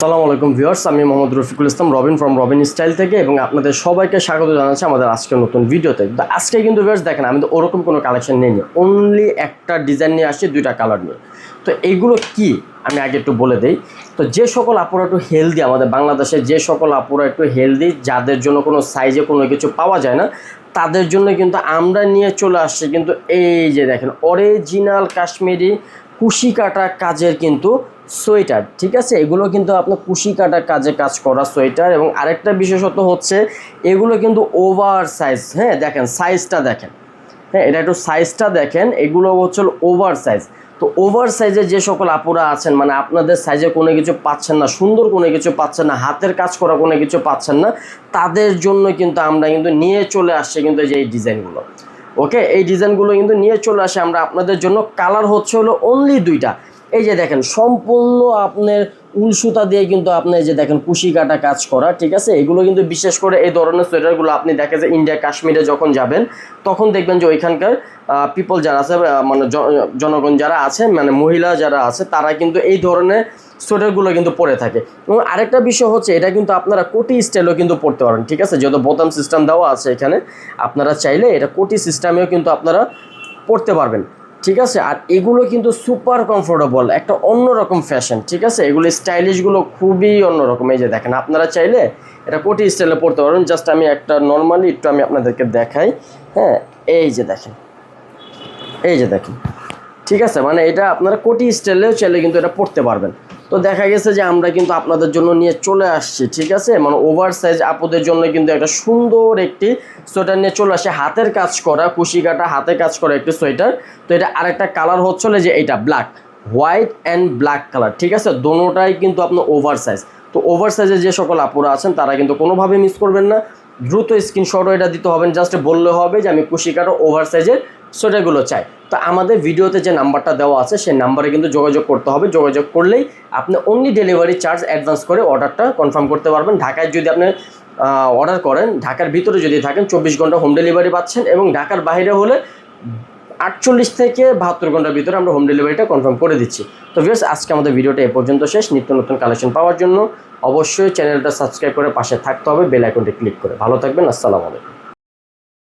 আসসালামু আলাইকুম ভিউয়ার্স, আমি Mohammad Rafiqul Islam, Robin from Robin style থেকে এবং আপনাদের সবাইকে স্বাগত জানাচ্ছি আমাদের আজকের নতুন ভিডিওতে। তো আজকে কিন্তু ভিউয়ার্স দেখেন, আমি তো ওরকম কোনো কালেকশন নেই অনলি একটা ডিজাইন নিয়ে আসছি, দুইটা কালার নিয়ে। তো এইগুলো কি? আমি আগে একটু বলে দিই। তো যে সকল আপুরা একটু হেলদি আমাদের বাংলাদেশে যে সকল আপুরা একটু হেলদি যাদের জন্য কোনো সাইজে কোনো কিছু পাওয়া যায় না, তাদের জন্য কিন্তু আমরা নিয়ে চলে আসছি কিন্তু এই যে দেখেন অরিজিনাল কাশ্মীরি কুশি কাটা কাজের কিন্তু সোয়েটার, ঠিক আছে? এগুলো কিন্তু আপনার কুশি কাটার কাজে কাজ করা সোয়েটার এবং আরেকটা বিশেষত হচ্ছে এগুলো কিন্তু ওভার সাইজ হ্যাঁ দেখেন সাইজটা দেখেন। হ্যাঁ এটা একটু সাইজটা দেখেন, এগুলো হচ্ছে ওভার সাইজ। তো ওভার সাইজে যে সকল আপুরা আছেন মানে আপনাদের সাইজে কোনো কিছু পাচ্ছেন না, সুন্দর কোনো কিছু পাচ্ছেন না, হাতের কাজ করা কোনো কিছু পাচ্ছেন না, তাদের জন্য কিন্তু আমরা কিন্তু নিয়ে চলে আসছি কিন্তু যে এই ডিজাইনগুলো। ওকে? এই ডিজাইনগুলো কিন্তু নিয়ে চলে আসে আমরা আপনাদের জন্য। কালার হচ্ছে হলো অনলি দুইটা। এই যে দেখেন, সম্পূর্ণ আপনার উল সুতা দিয়ে কিন্তু আপনি যে দেখেন কুশি কাটা কাজ করা, ঠিক আছে? এগুলো কিন্তু বিশেষ করে এই ধরনের সোয়েটারগুলো আপনি দেখেন যে ইন্ডিয়া, কাশ্মীরে যখন যাবেন, তখন দেখবেন যে ওইখানকার পিপল যারা আছে মানে জনগণ যারা আছে মানে মহিলা যারা আছে, তারা কিন্তু এই ধরনের সোয়েটারগুলো কিন্তু পরে থাকে। এবং আরেকটা বিষয় হচ্ছে, এটা কিন্তু আপনারা কোটি স্টাইলও কিন্তু পড়তে পারেন, ঠিক আছে? যেহেতু বোতাম সিস্টেম দেওয়া আছে এখানে, আপনারা চাইলে এটা কোটি সিস্টেমেও কিন্তু আপনারা পড়তে পারবেন। ঠিক আছে? আর এগুলো কিন্তু সুপার কমফোর্টেবল একটা অন্যরকম ফ্যাশন ঠিক আছে? এগুলো স্টাইলিশগুলো খুবই অন্যরকম। এই যে দেখেন, আপনারা চাইলে এটা কোটি স্টাইলে পড়তে পারবেন জাস্ট আমি একটা নর্মালি একটু আমি আপনাদেরকে দেখাই। হ্যাঁ এই যে দেখেন, এই যে দেখেন। ঠিক আছে? মানে এটা আপনারা কোটি স্টাইলেও চাইলে কিন্তু এটা পড়তে পারবেন। তো দেখা গেছে যে আমরা কিন্তু আপনাদের জন্য নিয়ে চলে আসছি, ঠিক আছে? মানে ওভার সাইজ আপুদের জন্য কিন্তু একটা সুন্দর একটি সোয়েটার নিয়ে চলে আসে হাতের কাজ করা, কুশি কাটা, হাতে কাজ করা একটি সোয়েটার। তো এটা আরেকটা কালার হচ্ছে হলো যে এটা black, white and black colour, ঠিক আছে? দোনোটাই কিন্তু আপনার ওভার সাইজ। তো ওভার সাইজে যে সকল আপুরা আছেন, তারা কিন্তু কোনোভাবে মিস করবেন না। দ্রুত স্ক্রিনশটও এটা দিতে হবে জাস্ট বললে হবে যে আমি কুশি কাটা ওভার সাইজের সোয়েটারগুলো চাই। তো আমাদের ভিডিওতে যে নাম্বারটা দেওয়া আছে, সেই নাম্বারে কিন্তু যোগাযোগ করতে হবে। যোগাযোগ করলেই আপনি অনলি ডেলিভারি চার্জ অ্যাডভান্স করে অর্ডারটা কনফার্ম করতে পারবেন। ঢাকায় যদি আপনি অর্ডার করেন, ঢাকার ভিতরে যদি থাকেন, চব্বিশ ঘণ্টা হোম ডেলিভারি পাচ্ছেন এবং ঢাকার বাইরে হলে আটচল্লিশ থেকে বাহাত্তর ঘণ্টার ভিতরে আমরা হোম ডেলিভারিটা কনফার্ম করে দিচ্ছি। তো ভিউস আজকে আমাদের ভিডিওটা এ পর্যন্ত শেষ। নিত্য নতুন কালেকশন পাওয়ার জন্য অবশ্যই চ্যানেলটা সাবস্ক্রাইব করে পাশে থাকতে হবে বেল আইকনটি ক্লিক করে। ভালো থাকবেন, আসসালামু আলাইকুম।